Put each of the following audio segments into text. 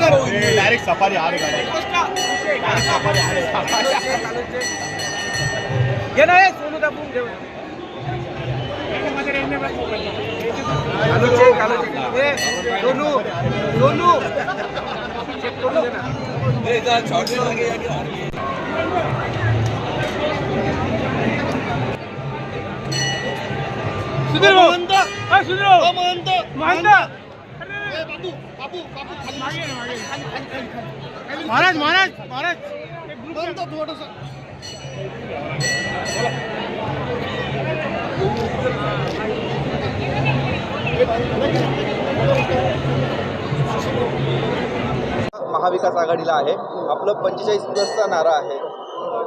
Direct safari आ रही गाडी घे ना हे, सोनू दाबून ठेव. कालूचे, कालूचे. हे, सोनू, सोनू. चेक करून दे ना. सुधीर. हा, सुधीर भाऊ. महंत. ए, बाबू बाबू बाबू खाली महाराज महाराज महाराज. थोडस. महाविकास आघाडीला आहे. आपलं पंचेचाळीस प्लसचा नारा आहे.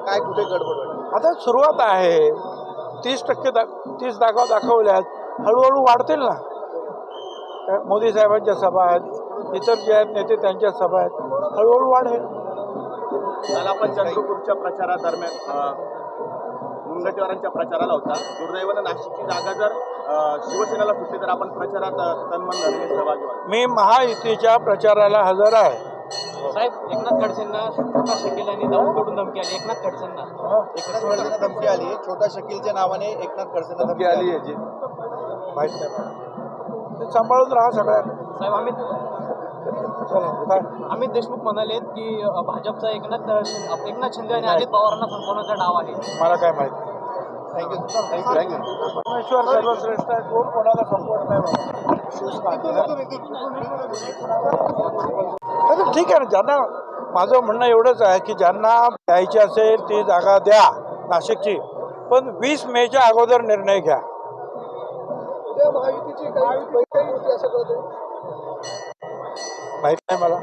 काय कुठे गडबड वाटते? आता सुरुवात आहे. तीस टक्के दा तीस दाखवा दाखवल्यात. हळूहळू वाढतील ना? मोदी साहेबांच्या सभा आहेत इतर जे आहेत नेते त्यांच्या सभा आहेत. हळूहळू वाढेल काल आपण चंद्रपूरच्या प्रचारादरम्यान मुनगंटीवारांच्या प्रचाराला होता. दुर्दैवानं नाशिकची जागा जर शिवसेनेला सुटली तर आपण प्रचारात तन्मन धरणे सहभागी मी महायुतीच्या प्रचाराला हजर आहे. साहेब एकनाथ खडसेंना छोटा शकील आणि जाऊन कडून धमकी आली. एकनाथ खडसेंना. एकनाथ खडसेंना धमकी आली. छोटा शकीलच्या नावाने एकनाथ खडसेंना धमकी आली आहे जी. माहीत. ते सांभाळून राहा सगळ्यांना. साहेब अमित चला काय? अमित देशमुख म्हणालेत की अ, भाजपचा एकनाथ एकनाथ शिंदे आणि अजित पवारांना संपवण्याचा डाव आहे. मला काय माहिती थँक्यू. थँक्यू परमेश्वर सर्वश्रेष्ठ आहे कोण कोणाला संपवत नाही बाबा. तर ठीक आहे ना ज्यांना माझं म्हणणं एवढंच आहे की ज्यांना द्यायची असेल ती जागा द्या नाशिकची. पण वीस मेच्या अगोदर निर्णय घ्या. माहीत नाही मला.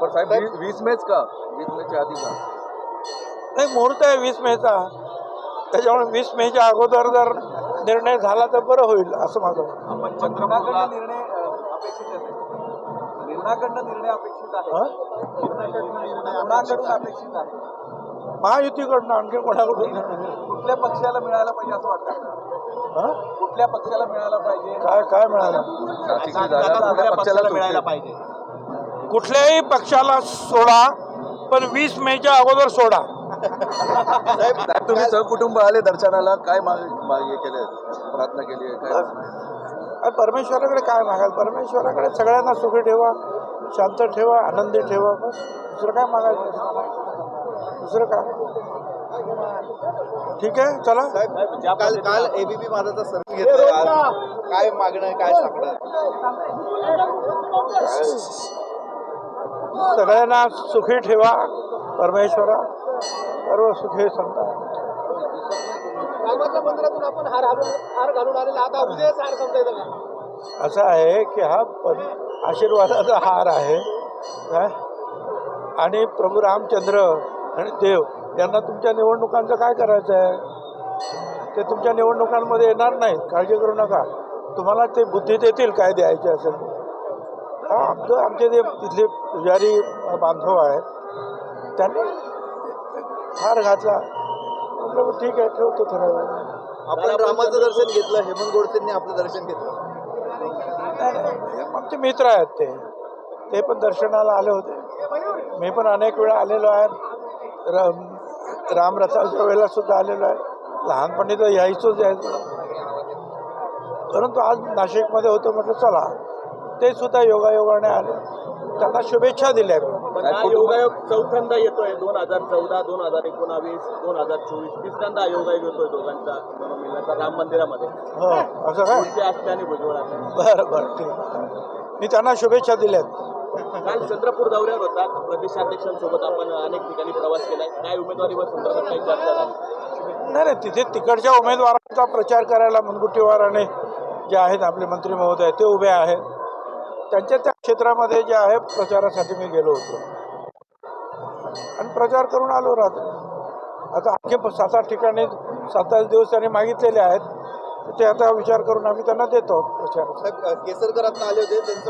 पण साहेब वीस मेच का? वीस मेच्या आधी का? नाही मुहूर्त आहे वीस मेचा. त्याच्यामुळे वीस मेच्या अगोदर जर निर्णय झाला तर बरं होईल असं माझं म्हणणं. आपण चंद्रपूरला निर्णय अपेक्षित आहे. निर्णाकडनं निर्णय अपेक्षित आहे? निर्णाकडून अपेक्षित आहे. महायुतीकडनं आणखी कोणाकडून? कुठल्या पक्षाला मिळायला पाहिजे असं वाटतं हं? कुठल्या पक्षाला मिळायला पाहिजे? काय काय मिळालं? पक्षाला मिळायला पाहिजे? कुठल्याही पक्षाला सोडा पण वीस मेच्या अगोदर सोडा. साहेब तुम्ही सहकुटुंब आले दर्शनाला काय माग हे केले? प्रार्थना केली आहे काय? परमेश्वराकडे काय मागाल? परमेश्वराकडे सगळ्यांना सुखी ठेवा शांत ठेवा आनंदी ठेवा बस. दुसरं काय मागायचं? दुसरं काय? ठीक आहे चला. साहेब काल काल एबीपी माझाचा सर्व घेतलाय आज. काय मागणं काय सांगणं? सगळ्यांना सुखी ठेवा परमेश्वरा. सर्व सुखी का असं आहे की हा पण आशीर्वादाचा हार आहे आणि प्रभू रामचंद्र आणि देव यांना तुमच्या निवडणुकांचं काय करायचं आहे? ते तुमच्या निवडणुकांमध्ये येणार नाहीत. काळजी करू नका. तुम्हाला ते बुद्धी देतील काय द्यायचे असेल. हा आमचं आमचे जे तिथले पुजारी बांधव आहेत त्यांनी हार घातला. म्हटलं ठीक आहे ठेवतो थोडा वेळ आपण रामाचं दर्शन घेतलं हेमंत गोडसेंनी आपलं दर्शन घेतलं. आमचे मित्र आहेत ते. ते पण दर्शनाला आले होते. मी पण अनेक वेळा आलेलो आहे. राम रामरथाच्या वेळेला सुद्धा आलेलो आहे. लहानपणी तर यायचोच यायचो परंतु आज नाशिकमध्ये होतो म्हटलं चला. ते सुद्धा योगायोगाने आले. त्यांना शुभेच्छा दिल्या योगायोग चौथ्यांदा येतोय. दोन हजार चौदा दोन हजार एकोणावीस दोन हजार चोवीस तिसऱ्यांदा योगायोग येतोय दोघांचा राम मंदिरामध्ये. हो असं काय आणि भुजबळ असते बरं बरं ठीक. मी त्यांना शुभेच्छा दिल्यात. काल चंद्रपूर दौऱ्यावर होता. प्रदेशाध्यक्षांसोबत आपण अनेक ठिकाणी प्रवास केलाय. काय उमेदवारीवर संदर्भात काही चर्चा झाली? नाही नाही तिथे तिकडच्या उमेदवारांचा प्रचार करायला मुनगुटीवाराने जे आहेत आपले मंत्री महोदय ते उभे आहेत. त्यांच्या त्या क्षेत्रामध्ये जे आहे प्रचारासाठी मी गेलो होतो. आणि प्रचार करून आलो रात्री. आता आणखी सात आठ ठिकाणी सात आठ दिवस त्यांनी मागितलेले आहेत. तर ते आता विचार करून आम्ही त्यांना देतो प्रचार केसरकर आता आले होते. त्यांचं